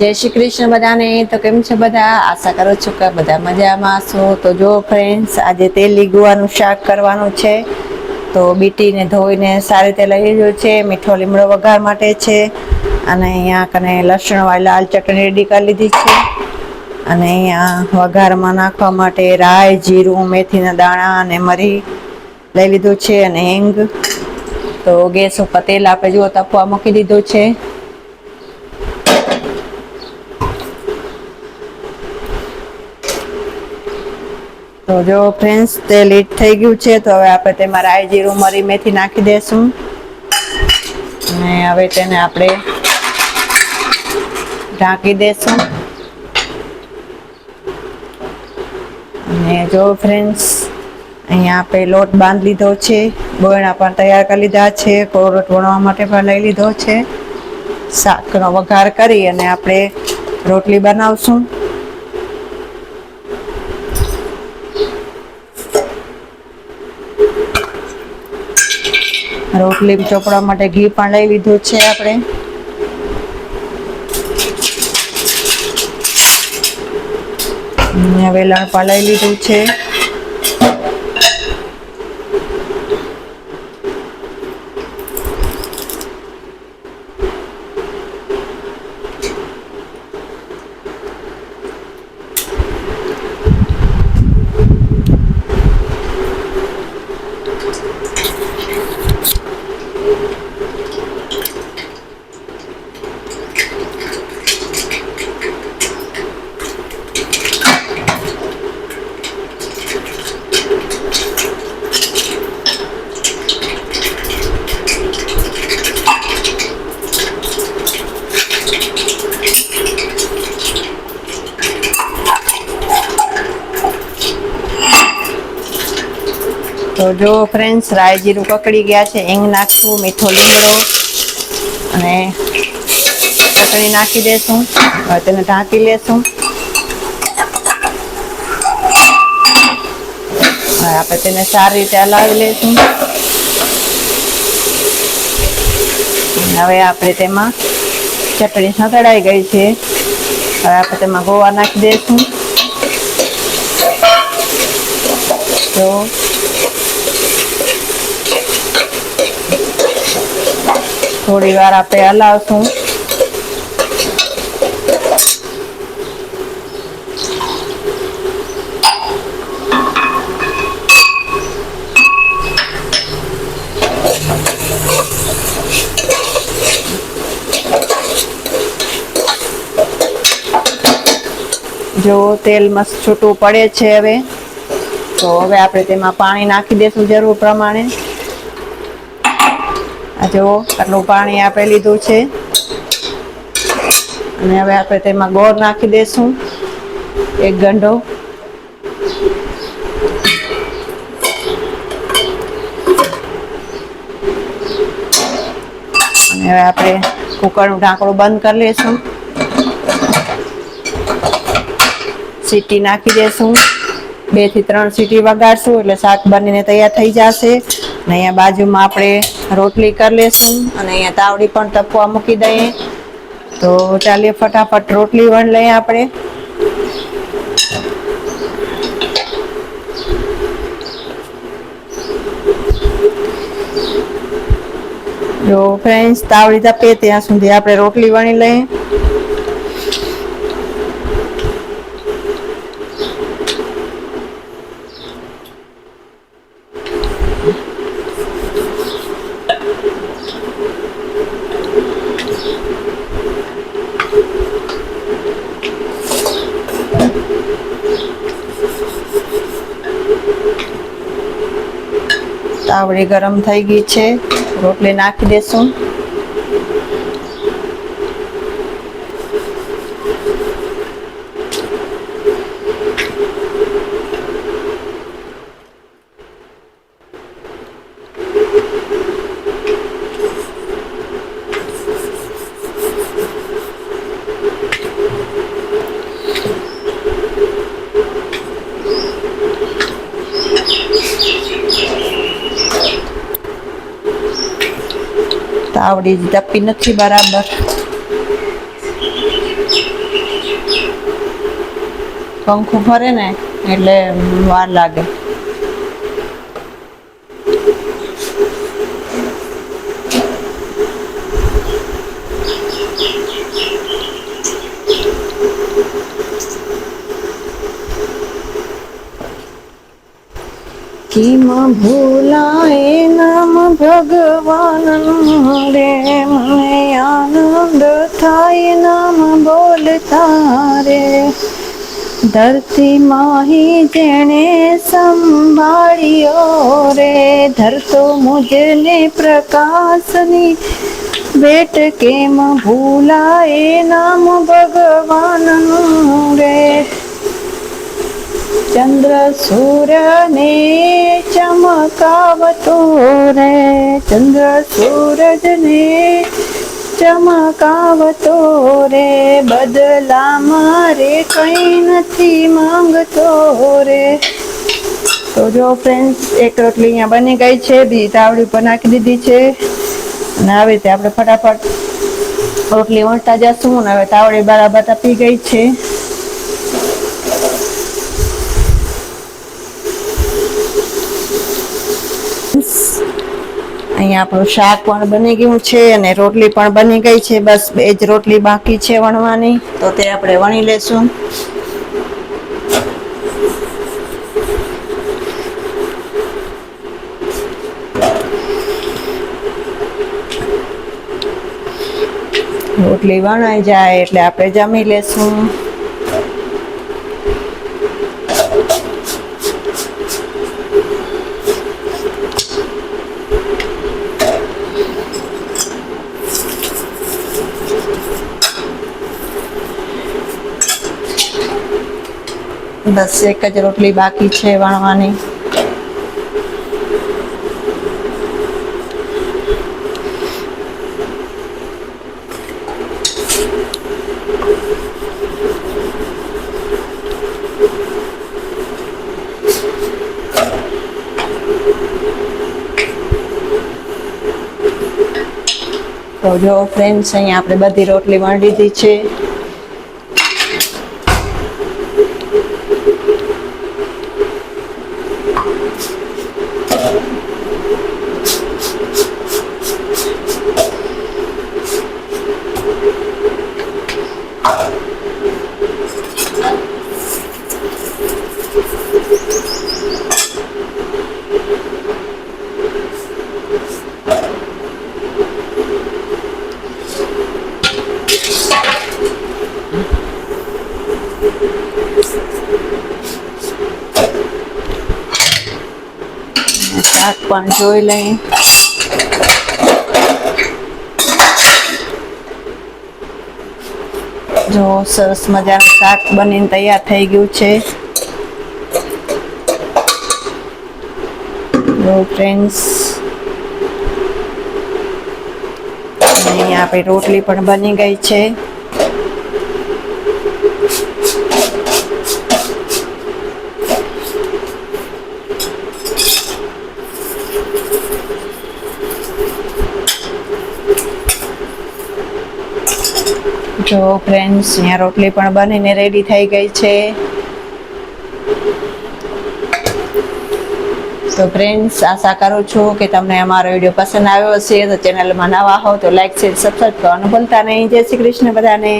જય શ્રી કૃષ્ણ બધાને. તો કેમ છે બધા? આશા કરો છો કે બધા મજામાં છો તો જો ફ્રેન્ડ્સ આજે તેલ લીગવાનું શાક કરવાનું છે. તો બીટીને ધોઈને સારી રીતે લઈ લીધું છે. મીઠો લીમડો વઘાર માટે છે. અને અહીંયા કને લસણવાળી લાલ ચટણી રેડી કરી લીધી છે. અને અહીંયા વઘારમાં નાખવા માટે રાઈ, જીરું, મેથીના દાણા અને મરી લઈ લીધું છે અને હિંગ. તો ગેસ ઉપર તેલ આપણે જુઓ, તપવા મૂકી દીધું છે. તો જો ફ્રેન્ડ્સ તે લીટ થઈ ગયું છે, તો હવે આપણે તેમાં રાઈ જીરું મરી મેથી નાખી દેશું. અને હવે તેને આપણે ઢાંકી દેશું. અને જો ફ્રેન્ડ્સ અહીંયા આપણે લોટ બાંધી લીધો છે બોયણા પણ તૈયાર કરી લીધા છે, કોરોટ વણવા માટે પણ લઈ લીધો છે. શાકનો વઘાર કરી અને આપણે રોટલી બનાવશું. રોટલી ચોપડા માટે ઘી પણ લઈ લીધું છે આપણે. વેલણ પણ લઈ લીધું છે. તો જો ફ્રેન્ડ્સ રાય જીરું કકડી ગયા છે એંગ નાખશું, મીઠો લીમડો, અને ચટણી નાખી દેશું, હવે તેને ઢાંકી લેશું. આપણે તેને સારી રીતે હલાવી લેશું. હવે આપણે તેમાં ચટણી સંતળાઈ ગઈ છે. હવે આપણે તેમાં ગોવા નાખી દઈશું તો થોડી વાર આપણે હલાવશું. જો તેલ મસ્ત છૂટું પડે છે હવે, તો હવે આપણે તેમાં પાણી નાખી દેશું જરૂર પ્રમાણે. આ જુઓ, આટલું પાણી આપણે લીધું છે. અને હવે આપણે તેમાં ગોળ નાખી દઈશું એક ગંઢો. અને હવે આપણે કુકરનું ઢાંકણું બંધ કરી લઈશું સીટી નાખી દઈશું બેથી ત્રણ સીટી વગાડશું, એટલે શાક બનીને તૈયાર થઈ જશે. અને અહીંયા બાજુમાં આપણે રોટલી કરી લેશું અને અહીંયા તાવડી પણ તપવા મૂકી દઈએ. તો ચાલીએ ફટાફટ રોટલી વણ લઈએ આપણે. જો ફ્રેન્ડ્સ તાવડી તપે ત્યાં સુધી આપણે રોટલી વણી લઈએ. તાવડી ગરમ થઈ ગઈ છે. રોટલી નાખી દેશું. તાવડી તપી નથી બરાબર. પંખો ફરે ને એટલે વાર લાગે. કિમ ભૂલાય નામ ભગવાન રે મને આનંદ થાય નામ બોલતા રે ધરતી માહી જેણે સંભાળ્યો રે ધરતો મુજને પ્રકાશની બેટ કેમ ભૂલાય નામ ભગવાન રે ચંદ્ર સૂર્યને ચમકાવતો રે. ચંદ્ર સૂરજને ચમકાવતો રે. બદલા મારે કંઈ નથી માંગતો રે. તો જો ફ્રેન્ડ્સ એક રોટલી અહીંયા બની ગઈ છે. બીજી તાવડી ઉપર નાખી દીધી છે. અને આવી રીતે આપણે ફટાફટ રોટલી વણતા જશું અને હવે તાવડી બરાબર તપી ગઈ છે. અહીંયા આપણું શાક પણ બની ગયું છે અને રોટલી પણ બની ગઈ છે. બસ બે જ રોટલી બાકી છે વણવાની. તો તે આપણે વણી લેશું. રોટલી વણાઈ જાય એટલે આપણે જમી લેશું. બસ એક જ રોટલી બાકી છે વણવાની. તો જો ફ્રેન્ડ્સ અહીંયા આપણે બધી રોટલી વણી લીધી છે શાક પણ જોઈ લઈએ. જો સરસ મજાનું શાક બનીને તૈયાર થઈ ગયું છે. ફ્રેન્ડ્સ અહીંયા આપણી રોટલી પણ બની ગઈ છે. જો ફ્રેન્ડ્સ અહીંયા રોટલી પણ બનીને રેડી થઈ ગઈ છે. તો ફ્રેન્ડ્સ આશા કરું છું કે તમને અમારો વીડિયો પસંદ આવ્યો હશે. તો ચેનલમાં નવા હો તો લાઈક શેર સબસ્ક્રાઈબ કરવાનું ભૂલતા નહીં. જય શ્રી કૃષ્ણ બધાને.